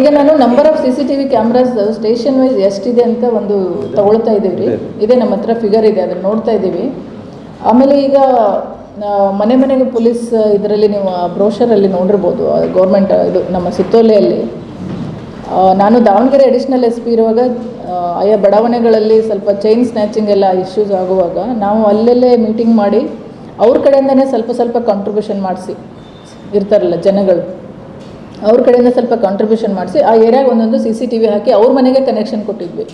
ಈಗ ನಾನು number of C C TV cameras station wise ಎಷ್ಟಿದೆ ಅಂತ ಒಂದು ತಗೊಳ್ತಾ ಇದ್ದೀವಿ ರೀ ಇದೆ ನಮ್ಮ ಹತ್ರ ಫಿಗರ್ ಇದೆ ಅದನ್ನು ನೋಡ್ತಾ ಇದ್ದೀವಿ. ಆಮೇಲೆ ಈಗ ಮನೆ ಮನೆಗೆ ಪೊಲೀಸ್ ಇದರಲ್ಲಿ ನೀವು ಬ್ರೋಷರಲ್ಲಿ ನೋಡಿರ್ಬೋದು ಗೌರ್ಮೆಂಟ್ ಇದು ನಮ್ಮ ಸುತ್ತೋಲೆಯಲ್ಲಿ ನಾನು ದಾವಣಗೆರೆ ಅಡಿಷ್ನಲ್ ಎಸ್ ಪಿ ಇರುವಾಗ ಆಯಾ ಬಡಾವಣೆಗಳಲ್ಲಿ ಸ್ವಲ್ಪ ಚೈನ್ ಸ್ನ್ಯಾಚಿಂಗ್ ಎಲ್ಲ ಇಶ್ಯೂಸ್ ಆಗುವಾಗ ನಾವು ಅಲ್ಲಲ್ಲೇ ಮೀಟಿಂಗ್ ಮಾಡಿ ಅವ್ರ ಕಡೆಯಿಂದನೇ ಸ್ವಲ್ಪ ಸ್ವಲ್ಪ ಕಾಂಟ್ರಿಬ್ಯೂಷನ್ ಮಾಡಿಸಿ ಇರ್ತಾರಲ್ಲ ಜನಗಳು. ಅವ್ರ ಕಡೆಯಿಂದ ಸ್ವಲ್ಪ ಕಾಂಟ್ರಿಬ್ಯೂಷನ್ ಮಾಡಿಸಿ, ಆ ಏರಿಯಾಗೆ ಒಂದೊಂದು ಸಿ ಸಿ ಟಿ ವಿ ಹಾಕಿ ಅವ್ರ ಮನೆಗೆ ಕನೆಕ್ಷನ್ ಕೊಟ್ಟಿದ್ವಿ.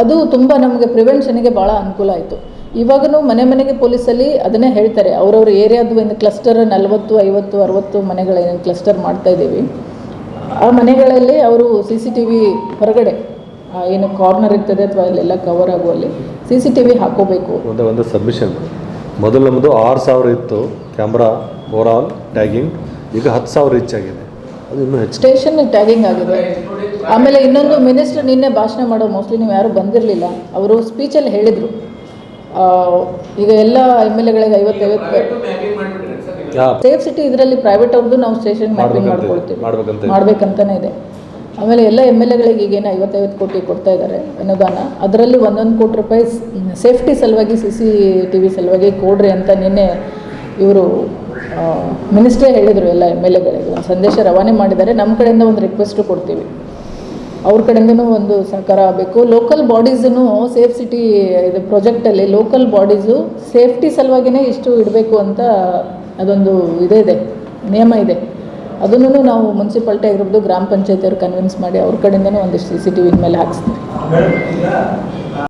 ಅದು ತುಂಬ ನಮಗೆ ಪ್ರಿವೆನ್ಷನ್ಗೆ ಭಾಳ ಅನುಕೂಲ ಆಯಿತು. ಇವಾಗೂ ಮನೆ ಮನೆಗೆ ಪೊಲೀಸಲ್ಲಿ ಅದನ್ನೇ ಹೇಳ್ತಾರೆ. ಅವರವ್ರ ಏರಿಯಾದು ಒಂದು ಕ್ಲಸ್ಟರ್ ನಲವತ್ತು, ಐವತ್ತು, ಅರವತ್ತು ಮನೆಗಳೇನು ಕ್ಲಸ್ಟರ್ ಮಾಡ್ತಾ ಇದ್ದೀವಿ. ಆ ಮನೆಗಳಲ್ಲಿ ಅವರು ಸಿ ಸಿ ಟಿ ವಿ ಹೊರಗಡೆ ಏನು ಕಾರ್ನರ್ ಇರ್ತದೆ ಅಥವಾ ಅಲ್ಲೆಲ್ಲ ಕವರ್ ಆಗುವಲ್ಲಿ ಸಿ ಸಿ ಟಿ ವಿ ಹಾಕೋಬೇಕು. ಒಂದು ಸಬ್ಮಿಷನ್ ಮೊದಲು ನಮ್ಮದು ಆರು ಸಾವಿರ ಇತ್ತು. ಕ್ಯಾಮ್ರಾ ಓವರಾಲ್ ಟ್ಯಾಗಿಂಗ್ ಈಗ ಹತ್ತು ಸಾವಿರ ರೀಚ್ ಆಗಿದೆ. ಅದು ಇನ್ನೂ ಹೆಚ್ಚು ಸ್ಟೇಷನ್ ಟ್ಯಾಗಿಂಗ್ ಆಗಿದೆ. ಆಮೇಲೆ ಇನ್ನೊಂದು ಮಿನಿಸ್ಟರ್ ನಿನ್ನೆ ಭಾಷಣ ಮಾಡೋ ಮೋಸ್ಟ್ಲಿ ನೀವು ಯಾರೂ ಬಂದಿರಲಿಲ್ಲ. ಅವರು ಸ್ಪೀಚಲ್ಲಿ ಹೇಳಿದರು. ಈಗ ಎಲ್ಲ ಎಂ ಎಲ್ ಎಗಳಿಗೆ ಐವತ್ತೈವತ್ತು ಸೇಫ್ ಸಿಟಿ ಇದರಲ್ಲಿ ಪ್ರೈವೇಟ್ ಅವ್ರದ್ದು ನಾವು ಸ್ಟೇಷನ್ ಮ್ಯಾಪಿಂಗ್ ಮಾಡ್ಕೊಳ್ತೀವಿ. ಮಾಡ್ಬೇಕಂತ ಇದೆ. ಮಾಡ್ಬೇಕಂತಲೇ ಇದೆ. ಆಮೇಲೆ ಎಲ್ಲ ಎಂ ಎಲ್ ಎಗಳಿಗೆ ಈಗೇನು ಐವತ್ತೈವತ್ತು ಕೋಟಿ ಕೊಡ್ತಾ ಇದ್ದಾರೆ ಅನುದಾನ. ಅದರಲ್ಲಿ ಒಂದೊಂದು ಕೋಟಿ ರೂಪಾಯಿ ಸೇಫ್ಟಿ ಸಲುವಾಗಿ ಸಿ ಸಿ ಟಿ ವಿ ಸಲುವಾಗಿ ಕೊಡ್ರಿ ಅಂತ ನಿನ್ನೆ ಇವರು ಮಿನಿಸ್ಟ್ರೇ ಹೇಳಿದರು ಎಲ್ಲ ಎಂ ಎಲ್ ಎಗಳಿಗೆ. ಒಂದು ಸಂದೇಶ ರವಾನೆ ಮಾಡಿದ್ದಾರೆ. ನಮ್ಮ ಕಡೆಯಿಂದ ಒಂದು ರಿಕ್ವೆಸ್ಟು ಕೊಡ್ತೀವಿ. ಅವ್ರ ಕಡೆಯಿಂದನೂ ಒಂದು ಸಹಕಾರ ಆಗಬೇಕು. ಲೋಕಲ್ ಬಾಡೀಸೂ ಸೇಫ್ ಸಿಟಿ ಇದು ಪ್ರಾಜೆಕ್ಟಲ್ಲಿ ಲೋಕಲ್ ಬಾಡೀಸು ಸೇಫ್ಟಿ ಸಲುವಾಗಿಯೇ ಇಷ್ಟು ಇಡಬೇಕು ಅಂತ ಅದೊಂದು ಇದೇ ಇದೆ. ನಿಯಮ ಇದೆ. ಅದನ್ನು ನಾವು ಮುನ್ಸಿಪಾಲ್ಟಿ ಆಗಿರ್ಬೋದು, ಗ್ರಾಮ ಪಂಚಾಯತಿಯವ್ರು ಕನ್ವಿನ್ಸ್ ಮಾಡಿ ಅವ್ರ ಕಡೆಯಿಂದನೂ ಒಂದಿಷ್ಟು ಸಿ ಸಿ ಟಿ ವಿ ಮೇಲೆ ಹಾಕ್ಸ್ತೀವಿ.